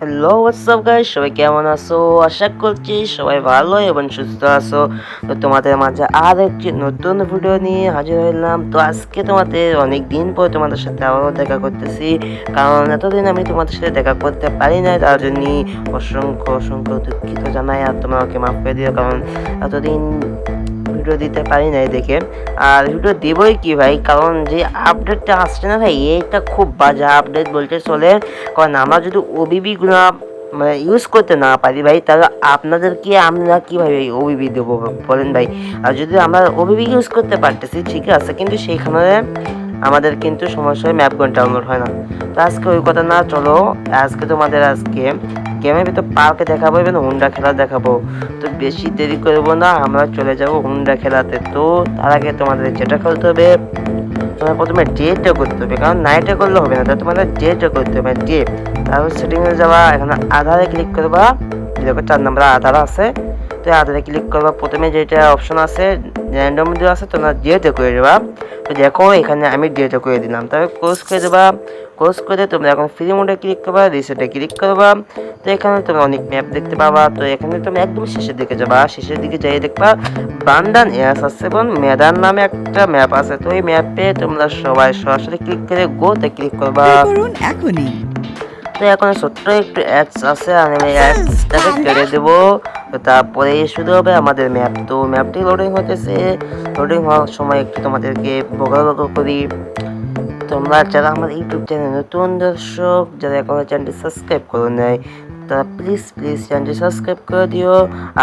Hello WhatsApp guys সবাই কেমন আছো? আশা করছি সবাই ভালো এবং সুস্থ আছো। তো তোমাদের মাঝে আর একটি নতুন ভিডিও নিয়ে হাজির হলাম। তো আজকে তোমাদের অনেক দিন পর তোমাদের সাথে আবারও দেখা করতেছি। কারণ এতদিন আমি তোমাদের সাথে দেখা করতে পারি না তার জন্য অসংখ্য অসংখ্য দুঃখিত জানাই। আর তোমাকে মাফ করে দিও, কারণ এতদিন ভিডিও দিতে পারি নাই দেখে আর ভিডিও দেবই কি ভাই? কারণ যে আপডেটটা আসছে না ভাই এইটা খুব বাজে আপডেট বলতে চলে। কারণ আমরা যদি ওবিবিগুলো মানে ইউজ করতে না পারি ভাই, তাহলে আপনাদেরকে আমরা কীভাবে ওবিবি দেবো বলেন ভাই? আর যদি আমরা ওবিবি ইউজ করতে পারতেছি, ঠিক আছে, কিন্তু সেইখানে আমাদের কিন্তু সমস্যা ম্যাপগুলো ডাউনলোড হয় না। তো আজকে ওই কথা না চলো, আজকে তোমাদের আজকে গেমের ভিতর পার্কে দেখাবো এবং হুন্ডা খেলা দেখাবো। তো বেশি দেরি করব না, আমরা চলে যাব হুন্ডা খেলাতে। তো তার আগে তোমাদের যেটা খেলতে হবে, তোমার প্রথমে ডেটটা করতে হবে, কারণ নাইটে করলে হবে না তাই তোমাদের ডেটটা করতে হবে ডেট তারপর সেটিংয়ে যাওয়া এখানে আধারে ক্লিক করবা, দেখো চার নম্বর আধার আছে। তো আধারে ক্লিক করবা। প্রথমে যেটা অপশন আছে র্যান্ডম দেওয়া আছে তোমরা ডেটে করে দেবা। তো দেখো এখানে আমি ডেটে করে দিলাম। তবে ক্লোজ করে দেবা। ক্লোজ করে তোমরা এখন ফ্রি মোডে ক্লিক করবা রিসেটে ক্লিক করবা। তো এখানে তোমরা অনেক ম্যাপ দেখতে পাবা। তো এখানে তোমরা একদম শেষের দিকে যাবা। শেষের দিকে যাই দেখবা বান্দান এয়াস আছে এবং মেদান নামে একটা ম্যাপ আছে। তো এই ম্যাপে তোমরা সবাই সরাসরি ক্লিক করে গোতে ক্লিক করবা। এখনই। তো এখন ছোট্ট একটু অ্যাডস আছে আমি অ্যাডসটাকে কেটে দেবো। তারপরে শুরু হবে আমাদের ম্যাপ তো ম্যাপটি লোডিং হতেছে লোডিং হওয়ার সময় একটু তোমাদেরকে বকা করি। তোমরা যারা আমার ইউটিউব চ্যানেল নতুন দর্শক, যারা এখনও চ্যানেলটি সাবস্ক্রাইব করে নেয় তারা প্লিজ প্লিজ চ্যানেলটি সাবস্ক্রাইব করে দিও।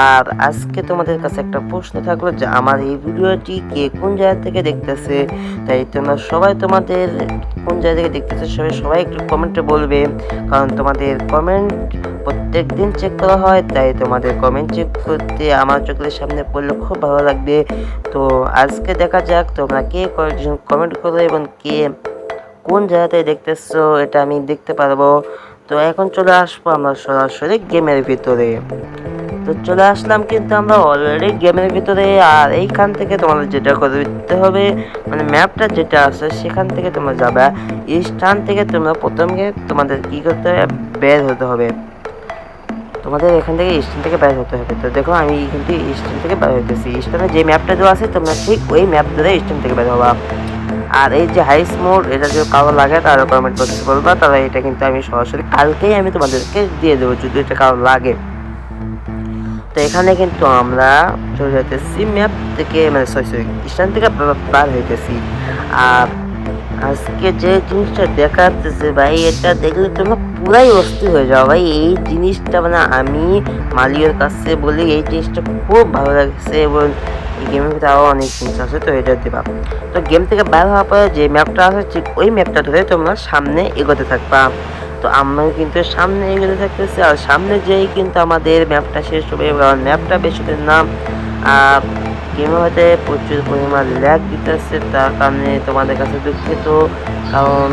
আর আজকে তোমাদের কাছে একটা প্রশ্ন থাকল যে, আমার এই ভিডিওটি কে কোন জায়গা থেকে দেখতেছে? তাই তোমরা সবাই তোমাদের কোন জায়গা থেকে দেখতেছে সবাই সবাই একটু কমেন্টে বলবে। কারণ তোমাদের কমেন্ট প্রত্যেক দিন চেক করা হয়, তাই তোমাদের কমেন্ট চেক করতে আমার চোখের সামনে পড়লে খুব ভালো লাগবে। তো আজকে দেখা যাক তোমরা কে কমেন্ট করো এবং কে কোন জায়গাতে দেখতেছো, এটা আমি দেখতে পারব। তো এখন চলে আসব আমরা সরাসরি গেমের ভিতরে। তো চলে আসলাম কিন্তু আমরা অলরেডি গেমের ভিতরে, আর এইখান থেকে তোমাদের যেটা করতে হবে মানে ম্যাপটা যেটা আছে সেখান থেকে তোমরা যাবে। স্থান থেকে তোমরা প্রথমে তোমাদের কি করতে হবে? বের হতে হবে। তোমাদের এখান থেকে স্টেশন থেকে বের হতে হবে। তো দেখো আমি এখান থেকে স্টেশন থেকে বের হইতেছি। স্টেশনে যে ম্যাপটা দেওয়া আছে তোমরা ঠিক ওই ম্যাপ ধরে স্টেশন থেকে বের হবা। আর এই যে হাইস মোড এটা যদি কারও লাগে, তারা কমেন্ট করতে বলবা তাহলে এটা কিন্তু আমি সরাসরি কালকেই আমি তোমাদেরকে দিয়ে দেবো, যদি এটা কারও লাগে। তো এখানে কিন্তু আমরা চলে যেতেছি ম্যাপ থেকে মানে সরি সরি স্টেশন থেকে পার হইতেছি। আর আজকে যে জিনিসটা দেখাতেছে ভাই, এটা দেখলে তোমরা পুরাই অস্থির হয়ে যাও ভাই, এই জিনিসটা মানে আমি মালিকের কাছে বলি, এই জিনিসটা খুব ভালো লাগছে এবং গেমের ভিতরে আরও অনেক জিনিস আছে, তো এটা দেবা। তো গেম থেকে বের হওয়ার পরে যে ম্যাপটা আছে, ঠিক ওই ম্যাপটা ধরে তোমরা সামনে এগোতে থাকবা। তো আমরা কিন্তু সামনে এগোতে থাকতেছি, আর সামনে যেই কিন্তু আমাদের ম্যাপটা শেষ হবে কারণ ম্যাপটা বেশি দিন না আর গেমের হয়তো প্রচুর পরিমাণ ল্যাগ দিতেছে, তার কারণে তোমাদের কাছে দুঃখিত। কারণ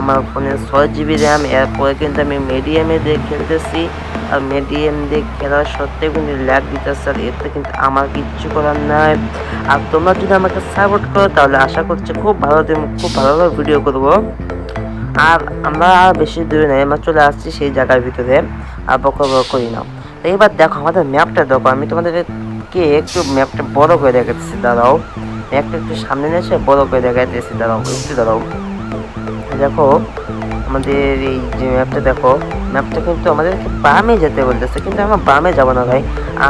আমার ফোনে ছয় জিবি র্যাম এরপরে কিন্তু আমি মিডিয়ামে দিয়ে খেলতেছি। আর মিডিয়াম দিয়ে খেলার সত্ত্বেও কিন্তু ল্যাগ দিতেছে আর এতে কিন্তু আমার কিচ্ছু করার নাই। আর তোমরা যদি আমাকে সাপোর্ট করো, তাহলে আশা করছি খুব ভালো খুব ভালোভাবে ভিডিও করব। আর আমরা আর বেশি দূরে নেই, আমরা চলে আসছি সেই জায়গার ভিতরে, আর বকর বকর করি না। তো এবার দেখো আমাদের ম্যাপটা দেখো, আমি তোমাদেরকে একটু ম্যাপটা বড় করে দেখাতেছি দাঁড়াও। ম্যাপটা একটু সামনে নিয়ে এসে বড় করে দেখাতেছি দাঁড়াও, একটু দাঁড়াও। দেখো আমাদের এই যে ম্যাপটা দেখো ম্যাপটা কিন্তু আমাদেরকে বামে যেতে বলতেছে, কিন্তু আমরা বামে যাব না ভাই।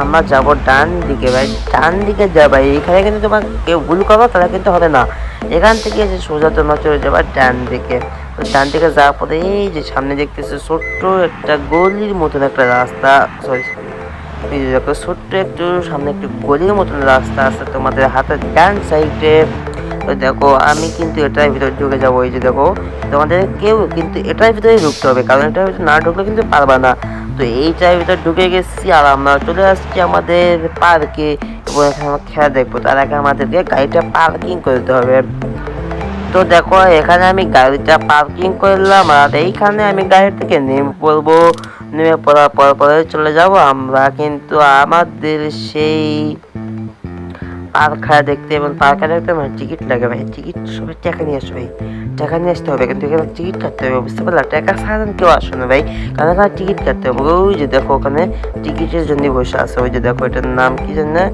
আমরা যাব ডান দিকে ভাই, ডান দিকে যা এখানে কিন্তু তোমার কেউ ভুল করো তারা কিন্তু হবে না। এখান থেকে যে সোজা তোমরা চলে যাবা ডান দিকে। ডান দিকে যাওয়ার পরে এই যে সামনে দেখতেছে ছোট্ট একটা গলির মতন একটা রাস্তা সরি দেখো ছোট্ট একটু সামনে একটু গলির মতন রাস্তা আছে তোমাদের হাতের ডান সাইডে তো দেখো, আমি কিন্তু এটার ভিতরে ঢুকে যাব, এই যে দেখো। তোমাদের কেউ কিন্তু এটার ভিতরে ঢুকতে হবে, কারণ এটার ভিতরে না ঢুকলে কিন্তু পারবা না। তো এইটার ভিতরে ঢুকে গেছি আর আমরা চলে আসছি আমাদের পার্কে এবং এখানে খেলা দেখব। তার আগে আমাদেরকে গাড়িটা পার্কিং করতে হবে। তো দেখো, এখানে আমি গাড়িটা পার্কিং করলাম আর এইখানে আমি গাড়ি থেকে নেমে পড়ব নেমে পড়ার পর পরে চলে যাব। আমরা কিন্তু আমাদের সেই পার্ক খেলা দেখতে এবং পার্ক দেখতে আমার টিকিট লাগে ভাই। টিকিট সবাই টাকা নিয়ে আসবে ভাই। টাকা নিয়ে আসতে হবে, কিন্তু এখানে টিকিট কাটতে হবে, বুঝতে পারলা টাকা ছাড়া কেউ আসে না ভাই। কারণ এখানে টিকিট কাটতে হবে। ওই যে দেখো ওখানে টিকিটের জন্য বসে আছে। ওই যে দেখো এটার নাম কি জানি না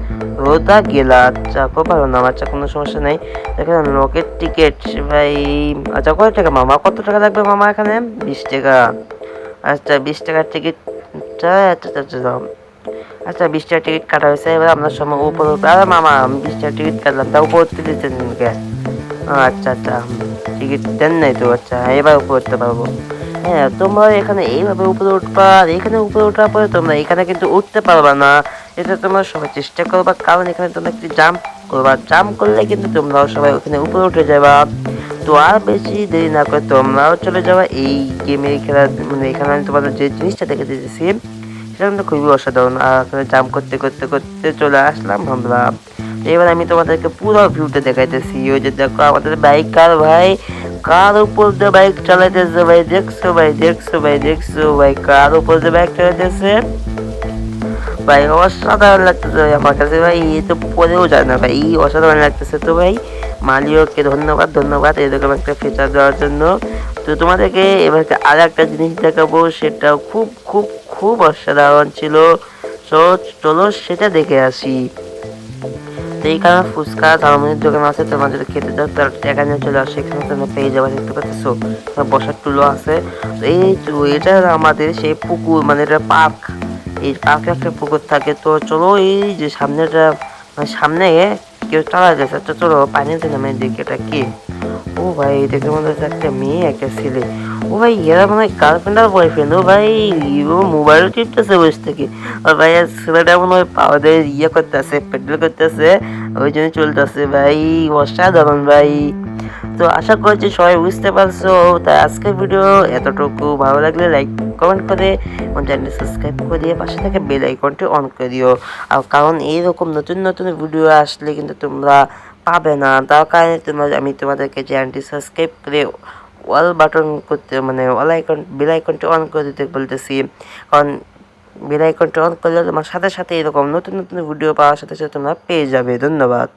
রোদা গেলা আচ্ছা খুব ভালো নাম আচ্ছা কোনো সমস্যা নেই। দেখেন রকেট টিকিট ভাই। আচ্ছা কত টাকা মামা? কত টাকা লাগবে মামা এখানে? বিশ টাকা। আচ্ছা বিশ টাকার টিকিটটা আচ্ছা আচ্ছা আচ্ছা আচ্ছা বিশ টিকিট কাটা হয়েছে, এবার আপনার সময় উপরে আরে মামা বিশ টিকিট কাটলাম তা উপর দিচ্ছেন কে? আচ্ছা আচ্ছা টিকিট দেন নাই তো আচ্ছা এবার উপরে উঠতে পারব। হ্যাঁ তোমরা এখানে এইভাবে উপরে উঠবা এখানে উপরে ওঠার পরে তোমরা এখানে কিন্তু উঠতে পারবা না। এটা তোমরা সবাই চেষ্টা করবা, কারণ এখানে তোমরা একটু জাম্প করবা। জাম্প করলে কিন্তু তোমরাও সবাই ওখানে উপরে উঠে যাবা। তো আর বেশি দেরি না করে তোমরাও চলে যাওয়া এই গেমের খেলা মানে এখানে আমি তোমাদের যে জিনিসটা দেখে দিয়েছি সেটা কিন্তু খুবই অসাধারণ। আর জাম্প করতে করতে করতে চলে আসলাম আমরা। এবার আমি তোমাদেরকে পুরো ভিউটা দেখাইতেছি। ওই যে দেখো আমাদের বাইক কার ভাই? কার উপর দিয়ে বাইক চালাইতেছে ভাই? দেখছ ভাই দেখছ ভাই দেখছ ভাই, কার উপর দিয়ে বাইক চালাইতেছে? ভাই, অসাধারণ লাগতেছে ভাই আমার কাছে ভাই। এই তো পরেও যায় না ভাই। অসাধারণ লাগতেছে তো ভাই। মালিওকে ধন্যবাদ ধন্যবাদ এরকম একটা ফিচার দেওয়ার জন্য। তো তোমাদেরকে এবার আর একটা জিনিস দেখাবো, সেটাও খুব খুব খুব অসাধারণ ছিল। তো চলো সেটা দেখে আসি। তো এই কারণে ফুচকা, চাউমিনের দোকান আছে যদি খেতে চাও তার টাকা নিয়ে চলে আসে, এখানে তোমরা পেয়ে যাবে, দেখতে পাচ্ছ। বসার টুলো আছে। এই এটা আমাদের সেই পুকুর মানে এটা পার্ক। এই পার্কে একটা পুকুর থাকে। তো চলো এই যে সামনেটা মানে সামনে কেউ চলা গেছে তো চলো পানিতে নামে দেখি এটা কি? ও ভাই, দেখে মনে হচ্ছে একটা মেয়ে, একটা ছেলে। ও ভাই, এরা মানে গার্লফ্রেন্ড আর বয়ফ্রেন্ড ও ভাই, ও মোবাইল টিপতেছে বসে থেকে। আর ভাই ছেলেটা মনে হয় পাওয়াদের ইয়ে করতেছে পেট্রোল করতেছে, ওই জন্য চলতেছে ভাই। অসাধারণ ভাই। তো আশা করছি সবাই বুঝতে পারছ। তাই আজকের ভিডিও এতটুকু। ভালো লাগলে লাইক কমেন্ট করে এবং চ্যানেলটি সাবস্ক্রাইব করে দিয়ে পাশে থেকে বেল আইকনটি অন করে দিও। আর কারণ এইরকম নতুন নতুন ভিডিও আসলে কিন্তু তোমরা পাবে না। তার কারণে তোমরা, আমি তোমাদেরকে চ্যানেলটি সাবস্ক্রাইব করে অল বাটন করতে মানে অল আইকন বেল আইকনটি অন করে দিতে বলতেছি। কারণ বেল আইকনটি অন করলে তোমার সাথে সাথে এরকম নতুন নতুন ভিডিও পাওয়ার সাথে সাথে তোমরা পেয়ে যাবে। ধন্যবাদ।